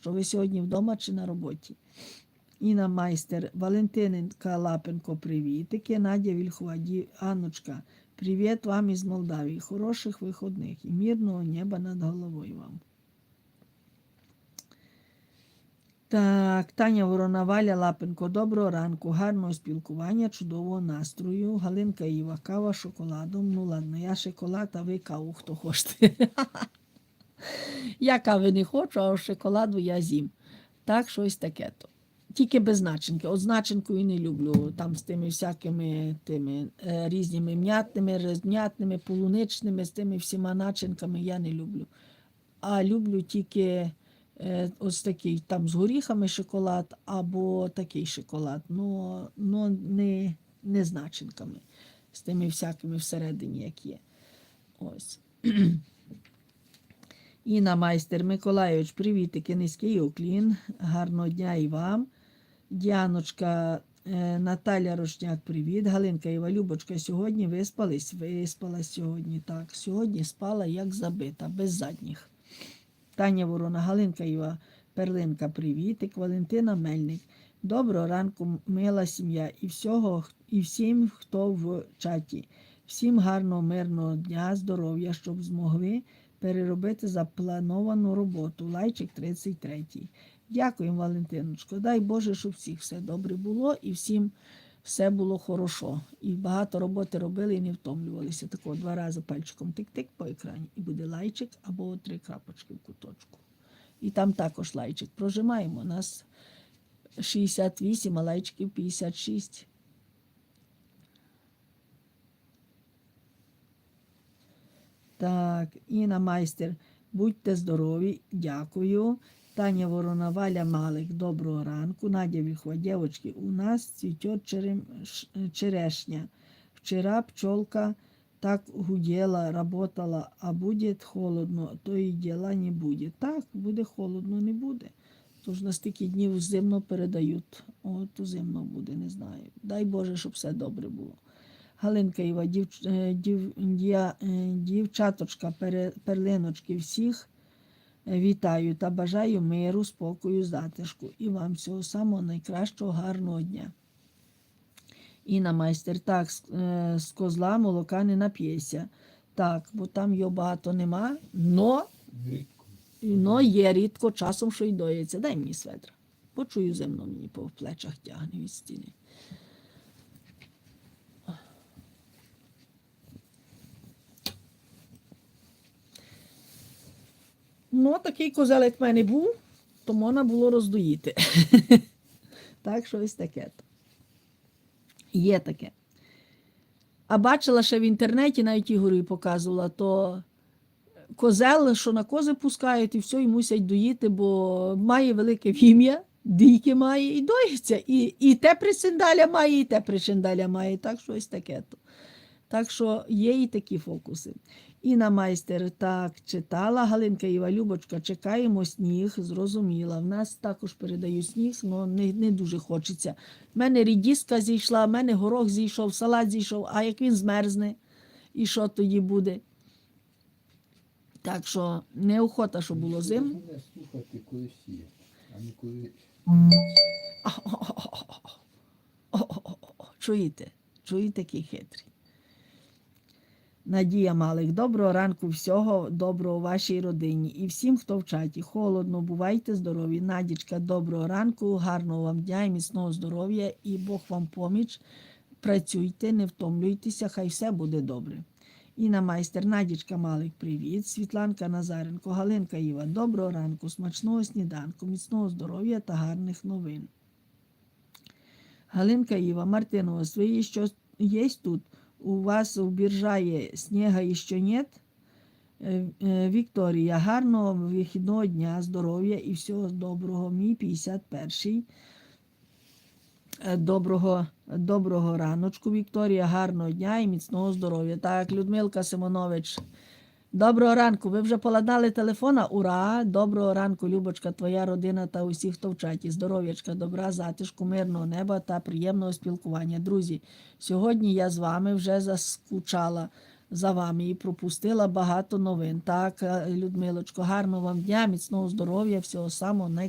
що ви сьогодні вдома чи на роботі. Інна Майстер, Валентиненка Лапенко, привітики. Надя Вільхова, Анночка, привіт вам із Молдавії. Хороших виходних і мирного неба над головою вам. Так, Таня Ворона, Валя Лапенко, доброго ранку, гарного спілкування, чудового настрою. Галинка Іва, кава шоколадом. Ну ладно, я шоколад, а ви каву, хто хочете. Я кави не хочу, а шоколаду я з'їм. Так, щось таке то. Тільки без начинки. От з начинкою не люблю. Там з тими всякими тими е, різними м'ятними, розм'ятними, полуничними, з тими всіма начинками я не люблю. А люблю тільки е, ось такий там з горіхами шоколад або такий шоколад. Ну, ну не, не з начинками, з тими всякими всередині, як є. Ось. Інна Майстер Миколайович, привітики, низький уклін. Гарного дня і вам. Діаночка е, Наталя Рушняк, привіт. Галинка Іва Любочка, сьогодні виспались? Виспалась сьогодні, так. Сьогодні спала як забита, без задніх. Таня Ворона, Галинка Іва, Перлинка, привітик. Валентина Мельник. Доброго ранку, мила сім'я і всього, і всім, хто в чаті. Всім гарного, мирного дня, здоров'я, щоб змогли переробити заплановану роботу. Лайчик 33. Дякуємо, Валентиночко. Дай Боже, щоб всіх все добре було і всім все було хорошо. І багато роботи робили і не втомлювалися. Тако два рази пальчиком тик-тик по екрані. І буде лайчик або три крапочки в куточку. І там також лайчик. Прожимаємо. У нас 68, а лайчиків 56. Так, Інна Майстер, будьте здорові, дякую. Таня Ворона, Валя Малик, доброго ранку. Надя Вільхова, дівчатки, у нас цвітет черем, черешня. Вчера пчелка так гудела, работала, а буде холодно, то і діла не буде. Так, буде холодно, не буде. Тож на стільки днів зимно передають. От зимно буде, не знаю. Дай Боже, щоб все добре було. Галинка Іва, дів, е, дів, дія- е, дівчаточка, перлиночки, всіх е, вітаю та бажаю миру, спокою, затишку і вам всього самого найкращого, гарного дня. Інна майстер, так, з, козла молока не нап'єся. Так, бо там його багато нема, но, но є рідко часом, що й доїться. Дай мені сведра. Почую земно мені по плечах тягне від стіни. Ну, такий козелик в мене був, то можна було роздоїти. так, щось таке. Є таке. А бачила ще в інтернеті, навіть Ігорю показувала, то козел, що на кози пускають, і все, і мусять доїти, бо має велике вім'я, дійки має і доїться. І, і те причиндаля має, і те причиндаля має. Так, щось таке. то. Так що є і такі фокуси. Інна майстер так читала. Галинка Іва Любочка, чекаємо сніг, зрозуміла. В нас також передають сніг, але не, не дуже хочеться. В мене рідіска зійшла, в мене горох зійшов, салат зійшов, а як він змерзне, і що тоді буде? Так що неохота, що було. Треба слухати, коли сіє, а не коли. Чуєте? Чуєте, який хитрий. Надія Малик, доброго ранку, всього доброго вашій родині і всім, хто в чаті. Холодно, бувайте здорові. Надічка, доброго ранку, гарного вам дня і міцного здоров'я, і Бог вам поміч. Працюйте, не втомлюйтеся, хай все буде добре. Інна майстер, Надічка Малик, привіт. Світланка Назаренко, Галинка Іва, доброго ранку, смачного сніданку, міцного здоров'я та гарних новин. Галинка Іва, Мартинова, свої що є тут? У вас убіржає біржає снега і що нет? Е, Вікторія, гарного вихідного дня, здоров'я і всього доброго. Мій 51-й. Е, Доброго, доброго раночку, Вікторія, гарного дня і міцного здоров'я. Так, Людмилка Симонович, доброго ранку. Ви вже поладнали телефона? Ура! Доброго ранку, Любочка, твоя родина та усі, хто в чаті. Здоров'ячка, добра, затишку, мирного неба та приємного спілкування. Друзі, сьогодні я з вами вже заскучала за вами і пропустила багато новин. Так, е, Людмилочко, гарного вам дня, міцного здоров'я, всього самого найкращого.